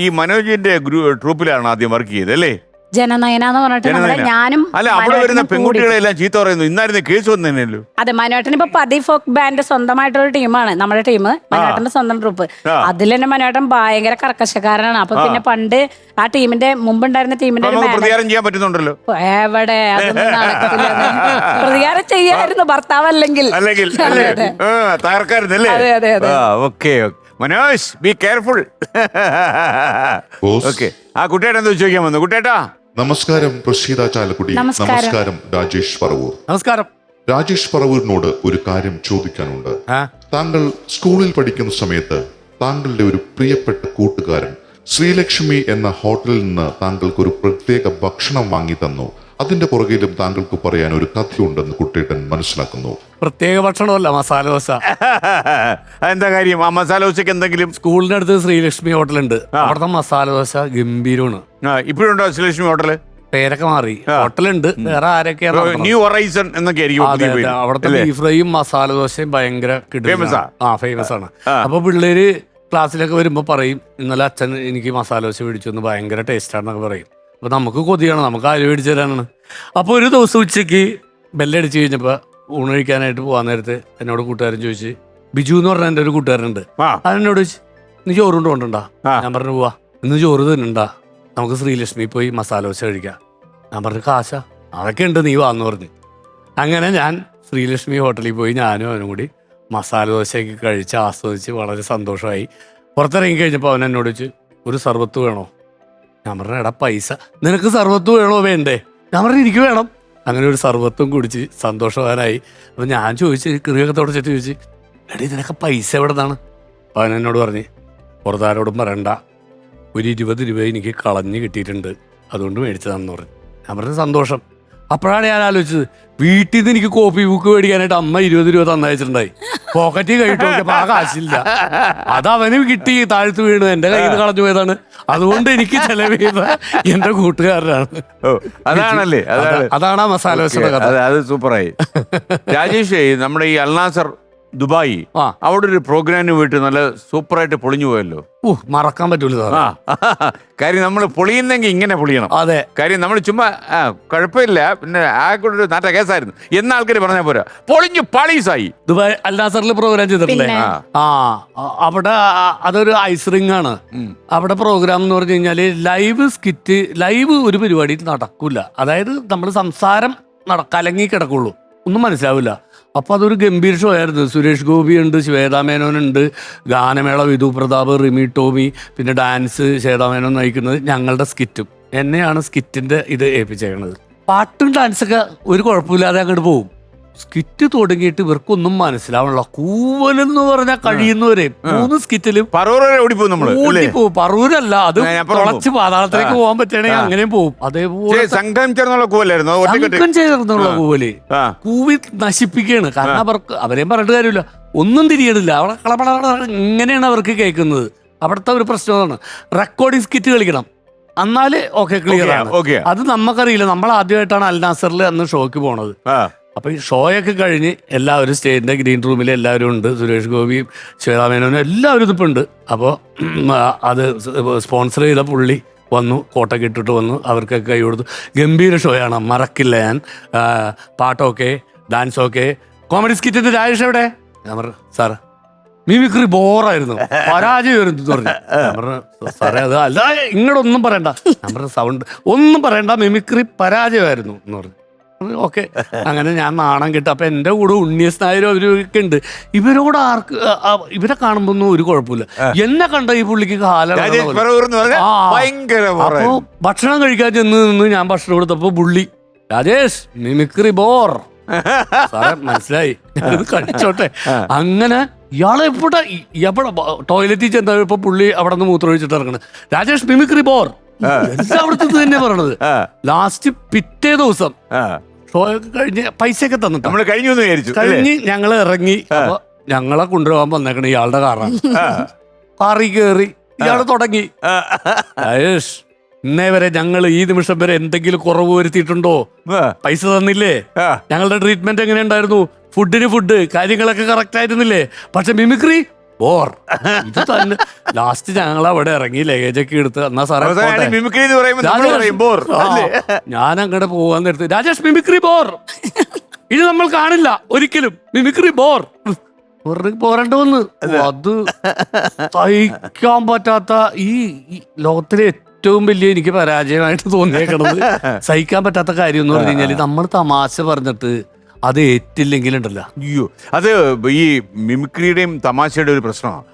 ഈ മനോജിന്റെ ട്രൂപ്പിലാണ് ആദ്യം വർക്ക് ചെയ്തത് അല്ലേ? ജനനയന എന്ന് പറഞ്ഞിട്ട് നമ്മുടെ ജനനയന. ഞാനും അല്ല അവിടെ വരുന്ന കൂടി- പെൺകുട്ടികളെ എല്ലാം ചീത്ത പറയുന്നു. ഇന്നായിരുന്നു കേസ് വന്നതന്നെയല്ലോ. അതെ മനോട്ടൻ ഇപ്പൊ പതി ഫോക്ക് ബാൻഡ് സ്വന്തമായിട്ടൊരു ടീമാണ് നമ്മുടെ ടീം മനോട്ടന്റെ സ്വന്തം ട്രൂപ്പ് ആ. അതിൽ തന്നെ മനോട്ടൻ ഭയങ്കര കർക്കശക്കാരനാണ്. അപ്പൊ പിന്നെ പണ്ട് ആ ടീമിന്റെ മുമ്പുണ്ടായിരുന്ന ടീമിന്റെ ഒരു നമുക്ക് manager- പ്രതികാരം ചെയ്യാൻ പറ്റുന്നുണ്ടല്ലോ. എവിടെ? അതൊന്നും നടക്കില്ല. പ്രതികാരം ചെയ്യായിരുന്നു ഭർത്താവ് അല്ലെങ്കിൽ അല്ലെങ്കിൽ അതെ. തകർക്കാരുന്നല്ലേ അതെ, അതെ, അതെ. Okay. Manoj be careful boss. Okay ആ കുട്ടിയേട്ടാ എന്താ ചോദിക്കാൻ വന്നു? കുട്ടിയേട്ടാ. നമസ്കാരം പ്രഷീദ ചാലക്കുടി. നമസ്കാരം. നമസ്കാരം രാജേഷ് പറവൂർ. നമസ്കാരം. രാജേഷ് പറവൂരിനോട് ഒരു കാര്യം ചോദിക്കാനുണ്ട്. ആ? താങ്കൾ സ്കൂളിൽ പഠിക്കുന്ന സമയത്ത് താങ്കളുടെ ഒരു പ്രിയപ്പെട്ട കൂട്ടുകാരൻ ശ്രീലക്ഷ്മി എന്ന ഹോട്ടലിൽ നിന്ന് താങ്കൾക്ക് ഒരു പ്രത്യേക ഭക്ഷണം വാങ്ങി തന്നു. അതിന്റെ പുറകിലും താങ്കൾക്ക് പറയാൻ ഒരു കഥയുണ്ടെന്ന് കുട്ടേട്ടൻ മനസ്സിലാക്കുന്നു. പ്രത്യേക ഭക്ഷണമല്ല മസാല ദോശ. എന്താ കാര്യം? ആ മസാല ദോശക്ക് എന്തെങ്കിലും? സ്കൂളിന്റെ അടുത്ത് ശ്രീലക്ഷ്മി ഹോട്ടലുണ്ട്. അവിടുത്തെ മസാല ദോശ ഗംഭീരമാണ്. ആ ഇപ്പോഴുണ്ടോ ശ്രീലക്ഷ്മി ഹോട്ടൽ? പേരൊക്കെ മാറി. ഹോട്ടലുണ്ട്. വേറെ ആരൊക്കെയാണ് ന്യൂ ഹൊറൈസൺ എന്നൊക്കെ ആയിരിക്കും. അവിടുത്തെ? ബീഫ് ഫ്രൈയും മസാല ദോശയും ഭയങ്കര ആ? ഫേമസ് ആണ്. അപ്പൊ പിള്ളേര് ക്ലാസ്സിലൊക്കെ വരുമ്പോ പറയും ഇന്നലെ അച്ഛൻ എനിക്ക് മസാല ദോശ മേടിച്ചു എന്ന് ഭയങ്കര ടേസ്റ്റ് ആണെന്നൊക്കെ പറയും. അപ്പൊ നമുക്ക് കൊതിയാണ് നമുക്ക് ആര് മേടിച്ചു തരാനാണ്. അപ്പൊ ഒരു ദിവസം ഉച്ചയ്ക്ക് ബെല്ലടിച്ച് കഴിഞ്ഞപ്പോൾ ഊണഴിക്കാനായിട്ട് പോകാൻ നേരത്ത് എന്നോട് കൂട്ടുകാരൻ ചോദിച്ച് ബിജു എന്ന് പറഞ്ഞ എന്റെ ഒരു കൂട്ടുകാരനുണ്ട്. ആ. അതിനോട് ചോദിച്ചു നീ ചോറ് കൊണ്ട് കൊണ്ടുണ്ടാ ഞാൻ പറഞ്ഞു പോവാ ഇന്ന് ചോറ് തിന്നുണ്ടാ. നമുക്ക് ശ്രീലക്ഷ്മി പോയി മസാല ദോശ കഴിക്കാം. ഞാൻ പറഞ്ഞു കാശ അതൊക്കെ ഉണ്ട് നീ വാന്ന് പറഞ്ഞു. അങ്ങനെ ഞാൻ ശ്രീലക്ഷ്മി ഹോട്ടലിൽ പോയി ഞാനും അവനും കൂടി മസാല ദോശയൊക്കെ കഴിച്ച് ആസ്വദിച്ച് വളരെ സന്തോഷമായി. പുറത്തിറങ്ങി കഴിഞ്ഞപ്പോൾ അവൻ എന്നോട് ചോദിച്ചു ഒരു സർബത്ത് വേണോ? ഞാൻ പൈസ. നിനക്ക് സർവത്വം വേണോ വേണ്ടേ? ഞാൻ എനിക്ക് വേണം. അങ്ങനെ ഒരു സർവത്വം കുടിച്ച് സന്തോഷവാനായി. അപ്പം ഞാൻ ചോദിച്ച് കറിയൊക്കെ തുടച്ചിട്ട് ചോദിച്ചു എടീ നിനക്ക് പൈസ എവിടെ നിന്നാണ് അവൻ എന്നോട് പറഞ്ഞ് പുറത്താരോടും പറയണ്ട. ഒരു ഇരുപത് രൂപ എനിക്ക് കളഞ്ഞു കിട്ടിയിട്ടുണ്ട്. അതുകൊണ്ട് മേടിച്ചതാണെന്ന് പറഞ്ഞു. ഞാൻ പറഞ്ഞ സന്തോഷം. അപ്പോഴാണ് ഞാൻ ആലോചിച്ചത് വീട്ടിൽ നിന്ന് എനിക്ക് കോപ്പി ബുക്ക് മേടിക്കാനായിട്ട് അമ്മ ഇരുപത് രൂപ തന്നയച്ചിട്ടുണ്ടായി പോക്കറ്റിൽ കഴിട്ട് നോക്കിയപ്പോ ആ കാശില്ല അത് അവന് കിട്ടി താഴ്ത്തു വീണ് എന്റെ കയ്യിൽ നിന്ന് കളഞ്ഞു പോയതാണ്. അതുകൊണ്ട് എനിക്ക് ചെലവ് ചെയ്ത എന്റെ കൂട്ടുകാരനാണ്. ഓ അതാണല്ലേ അതാണ് അതാ- അതാണ്. ആ മസാല അത് അത് സൂപ്പറായി. രാജേഷ് നമ്മുടെ ഈ അൽനാസർ ദുബായി. ആ. അവിടെ ഒരു പ്രോഗ്രാമിന് പോയിട്ട് നല്ല സൂപ്പറായിട്ട് പൊളിഞ്ഞു പോയല്ലോ. മറക്കാൻ പറ്റൂല കാര്യം നമ്മൾ പൊളിയുന്നെങ്കിൽ ഇങ്ങനെ പൊളിയണം. അതെ. കാര്യം നമ്മൾ ചുമ്മാ കുഴപ്പമില്ല. പിന്നെ ആ കൂടെ ഒരു നാട്ട കേസായിരുന്നു. എന്ന ആൾക്കാർ പറഞ്ഞാൽ പോരാ. പൊളിഞ്ഞു പളീസായി. ദുബായ് അൽനാസറിൽ പ്രോഗ്രാം ചെയ്തിട്ടില്ലേ. ആ അവിടെ അതൊരു ഐസ് റിംഗ് ആണ്. അവിടെ പ്രോഗ്രാം എന്ന് പറഞ്ഞു കഴിഞ്ഞാൽ ലൈവ് സ്കിറ്റ് ലൈവ് ഒരു പരിപാടി നടക്കൂല. അതായത് നമ്മൾ സംസാരം നട കലങ്ങി കിടക്കുള്ളൂ. ഒന്നും മനസ്സിലാവില്ല. അപ്പൊ അതൊരു ഗംഭീര ഷോ ആയിരുന്നു. സുരേഷ് ഗോപി ഉണ്ട് ശ്വേതാ മേനോൻ ഉണ്ട് ഗാനമേള വിധു പ്രതാപ് റിമി ടോമി പിന്നെ ഡാൻസ് ശ്വേതാ മേനോൻ നയിക്കുന്നത് ഞങ്ങളുടെ സ്കിറ്റും. എന്നെയാണ് സ്കിറ്റിന്റെ ഇത് ഏൽപ്പിച്ചേക്കണത്. പാട്ടും ഡാൻസൊക്കെ ഒരു കുഴപ്പമില്ലാതെ അങ്ങോട്ട് പോകും സ്കിറ്റ് തുടങ്ങിയിട്ട് ഇവർക്കൊന്നും മനസ്സിലാവണല്ലോ. എന്ന് പറഞ്ഞാൽ കഴിയുന്നവരെ. മൂന്ന് സ്കിറ്റിലും ഓടിപ്പോകും നമ്മൾ ഓടിപ്പോവും. പറൂരല്ല അത് തുളച്ച് പാതാളത്തിലേക്ക് പോകാൻ പറ്റുകയാണെങ്കിൽ. അങ്ങനെയും പോവും. അതേപോലെ സംഘം ചേർന്നുള്ള സംഘം ചേർന്നുള്ള കൂവൽ. കൂവി നശിപ്പിക്കുകയാണ്. കാരണം അവർക്ക് അവരെയും പറഞ്ഞിട്ട് കാര്യമില്ല. ഒന്നും തിരിയണില്ല അവിടെ കളപട ഇങ്ങനെയാണ് അവർക്ക് കേൾക്കുന്നത്. അവിടുത്തെ ഒരു പ്രശ്നമാണ് റെക്കോർഡിംഗ് സ്കിറ്റ് കളിക്കണം. എന്നാൽ ഓക്കെ ക്ലിയർ ആണ്. അത് നമുക്കറിയില്ല. നമ്മൾ ആദ്യമായിട്ടാണ് അൽനാസറിൽ അന്ന് ഷോക്ക് പോണത്. ആ അപ്പൊ ഈ ഷോയൊക്കെ കഴിഞ്ഞ് എല്ലാവരും സ്റ്റേജിന്റെ ഗ്രീൻ റൂമിൽ എല്ലാവരും ഉണ്ട്. സുരേഷ് ഗോപിയും ശ്വേതാമേനോനും എല്ലാവരും ഇതിപ്പോൾ ഉണ്ട്. അപ്പോൾ അത് സ്പോൺസർ ചെയ്ത പുള്ളി വന്നു കോട്ടൊക്കെ ഇട്ടിട്ട് വന്നു. അവർക്കൊക്കെ കൈ കൊടുത്തു. ഗംഭീര ഷോയാണ്. മറക്കില്ല ഞാൻ. പാട്ടൊക്കെ ഡാൻസ് ഒക്കെ കോമഡി സ്കിറ്റിന്റെ രാജേഷ് എവിടെ? ഞാൻ സാർ മിമിക്രി ബോറായിരുന്നു. പരാജയമായിരുന്നു പറഞ്ഞു. പറഞ്ഞു സാറേ അത് അല്ല ഇങ്ങോട്ടൊന്നും പറയണ്ട. പറഞ്ഞു സൗണ്ട് ഒന്നും പറയണ്ട. മിമിക്രി പരാജയമായിരുന്നു. എന്ന് പറഞ്ഞു. ഓക്കെ. അങ്ങനെ ഞാൻ നാണം കിട്ടും. അപ്പം എന്റെ കൂടെ ഉണ്ണിയസ് നായരും അവരൊക്കെ ഉണ്ട്. ഇവരോട് ആർക്ക് ഇവരെ കാണുമ്പോൾ ഒന്നും ഒരു കുഴപ്പമില്ല. എന്നെ കണ്ട ഈ പുള്ളിക്ക് കാലം പറവൂർ എന്ന് പറഞ്ഞാൽ ആ. ഭയങ്കര അപ്പോ ബോറായിരുന്നു. ഭക്ഷണം കഴിക്കാൻ ചെന്ന് നിന്ന് ഞാൻ ഭക്ഷണം കൊടുത്തപ്പോൾ പുള്ളി രാജേഷ് മിമിക്രി ബോർ സാറേ മനസ്സിലായി. ഇത് കഴിച്ചോട്ടെ അങ്ങനെ ഇയാളെ എവിടെ എവിടെ ടോയ്ലറ്റിൽ ചെന്നപ്പോ പുള്ളി അവിടെ നിന്ന് മൂത്രമൊഴിച്ചിട്ട് ഇറങ്ങണത് രാജേഷ് മിമിക്രി ബോർ എല്ലായിടത്തും ഇത് തന്നെ പറയണത്. ലാസ്റ്റ് പിറ്റേ ദിവസം ആ. ഷോ ഒക്കെ കഴിഞ്ഞ് പൈസയൊക്കെ തന്നിട്ട്. നമ്മൾ കഴിഞ്ഞു എന്ന് വിചാരിച്ചു? കഴിഞ്ഞ് ഞങ്ങൾ ഇറങ്ങി. അപ്പൊ ഞങ്ങളെ കൊണ്ടുപോകാൻ വന്നേക്കണ ഇയാളുടെ കാറാണ്. കാറി കാറിൽ കയറി ഇയാൾ തുടങ്ങി. ഇന്നേ വരെ ഞങ്ങൾ ഈ നിമിഷം വരെ എന്തെങ്കിലും കുറവ് വരുത്തിയിട്ടുണ്ടോ? പൈസ തന്നില്ലേ. ഞങ്ങളുടെ ട്രീറ്റ്മെന്റ് എങ്ങനെ ഉണ്ടായിരുന്നു ഫുഡിന് ഫുഡ് കാര്യങ്ങളൊക്കെ കറക്റ്റ് ആയിരുന്നില്ലേ? പക്ഷെ മിമിക്രി ബോർ. ഇത് തന്നെ ലാസ്റ്റ് ഞങ്ങൾ അവിടെ ഇറങ്ങി ലഗേജ് ഒക്കെ എടുത്ത് എന്നാ സാറേ മിമിക്രി എന്ന് പറയുമ്പോൾ നമ്മൾ പറയും ബോർ. ഞാൻ അങ്ങോട്ട് പോവാൻ നേരത്ത് രാജേഷ് മിമിക്രി ബോർ. ഇത് നമ്മൾ കാണില്ല. ഒരിക്കലും. Mimicry bore. പോരണ്ട വന്ന് അത്. സഹിക്കാൻ പറ്റാത്ത ഈ ഈ ലോകത്തിലെ ഏറ്റവും വലിയ എനിക്ക് പരാജയമായിട്ട് തോന്നിയേക്കണത് സഹിക്കാൻ പറ്റാത്ത കാര്യം എന്ന് പറഞ്ഞു കഴിഞ്ഞാൽ നമ്മൾ തമാശ പറഞ്ഞിട്ട് അത് ഏറ്റില്ലെങ്കിലുണ്ടല്ലോ. അയ്യോ അത് ഈ മിമിക്രിയുടെയും തമാശയുടെ ഒരു പ്രശ്നമാണ്